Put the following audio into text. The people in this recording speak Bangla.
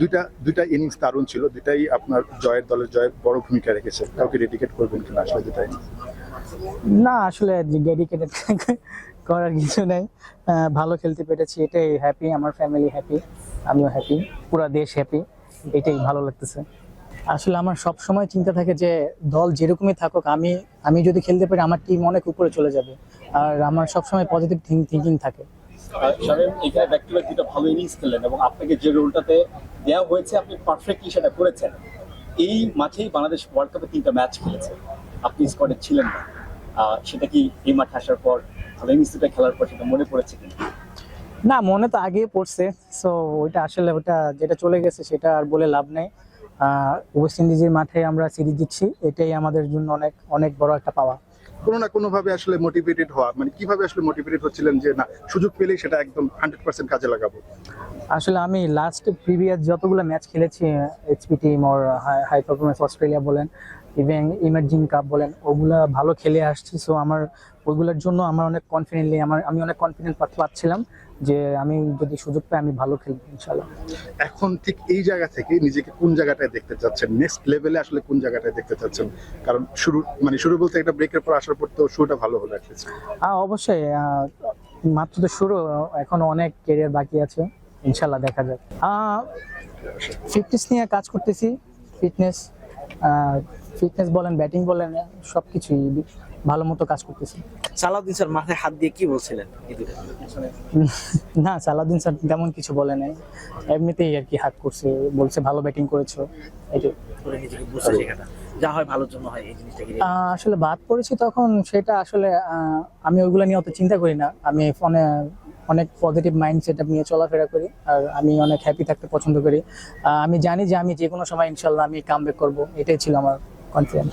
দুইটা দুইটা ইনিংস দারুণ ছিল দুটাই আপনার জয়ের দলের জয়ের বড় ভূমিকা রেখেছে। কাউকে ডেডিকেট করবেন কিনা আসলে দুটা innings? না আসলে ডেডিকেটেড করার কিছু নেই। ভালো খেলতে পেরেছি এটাই হ্যাপি আমার ফ্যামিলি হ্যাপি আমিও হ্যাপি পুরো দেশ হ্যাপি এটাই ভালো লাগতেছে। আসলে আমার সব সময় চিন্তা থাকে যে দল যেরকমই থাকুক আমি আমি যদি খেলতে পারি আমার টিম অনেক উপরে চলে যাবে। আর আমার সব সময় পজিটিভ থিঙ্কিং থাকে। শামীম এখানে ব্যাক টু ব্যাক দুটো ভালো ইনিংস খেললেন এবং আপনাকে যে রোলটাতে দেওয়া হয়েছে আপনি পারফেক্টলি সেটা করেছেন। এই মাঠেই বাংলাদেশ ওয়ার্ল্ড কাপে তিনটা ম্যাচ খেলেছে। আপনি স্কোয়াডে ছিলেন না। আহ, সেটা কি এই মাঠে আসার পর ভালো ইনিংস খেলার পর সেটা মনে পড়েছে কিনা? না মনে তো আগেই পড়ছে। সো ওইটা আসলে ওটা যেটা চলে গেছে সেটা আর বলে লাভ নেই। ওয়েস্ট ইন্ডিজের মাঠে আমরা সিরিজ দিচ্ছি এটাই আমাদের জন্য অনেক অনেক বড় একটা পাওয়া। কোনো না কোনো ভাবে আসলে মোটিভেটেড হওয়া। মানে কীভাবে আসলে মোটিভেটেড হচ্ছিলেন যে না সুযোগ পেলেই সেটা একদম হান্ড্রেড পার্সেন্ট কাজে লাগাবো আসলে আমি লাস্ট প্রিভিয়াস যতগুলো ম্যাচ খেলেছি এইচপি টিম ওর হাই পারফরমেন্স অস্ট্রেলিয়া বলেন ইভেন ইমার্জিং কাপ বলেন ওগুলা ভালো খেলে আসছি। সো আমার ওইগুলোর জন্য আমার অনেক কনফিডেন্টলি আমার আমি অনেক কনফিডেন্ট পাচ্ছিলাম যে আমি যদি সুযোগ পাই আমি ভালো খেলব ইনশাল্লাহ এখন ঠিক এই জায়গা থেকে নিজেকে কোন জায়গাটায় দেখতে চাচ্ছেন? নেক্সট লেভেলে আসলে কোন জায়গাটায় দেখতে চাচ্ছেন? কারণ শুরু মানে শুরু বলতে একটা ব্রেকের পর আসার পর তো শুরুটা ভালো হলো অ্যাটলিস্ট আহ, অবশ্যই মাত্র তো শুরু এখনও অনেক কেরিয়ার বাকি আছে। ইনশাল্লাহ দেখা যাক। ফিটনেস নিয়ে কাজ করতেছি। ফিটনেস ফিটনেস বলেন ব্যাটিং বলেন সব কিছুই ভালো মতো কাজ করতেছি। সালাউদ্দিন স্যার মাথায় হাত দিয়ে কি বলছিলেন? না সালাউদ্দিন স্যার তেমন কিছু বলে নাই। এমনিতেই আর কি হাত করছে বলছে ভালো ব্যাটিং করেছ। এটাই যা হয় ভালোর জন্য হয় এই জিনিসটাকে আসলে বাদ পড়েছি তখন সেটা আসলে আমি ওইগুলো নিয়ে অত চিন্তা করি না। আমি ফোনে অনেক পজিটিভ মাইন্ড সেট নিয়ে চলাফেরা করি আর আমি অনেক হ্যাপি থাকতে পছন্দ করি। আমি জানি যে আমি যে কোনো সময় ইনশাল্লাহ আমি কাম ব্যাক করব, এটাই ছিল আমার কনফিডেন্স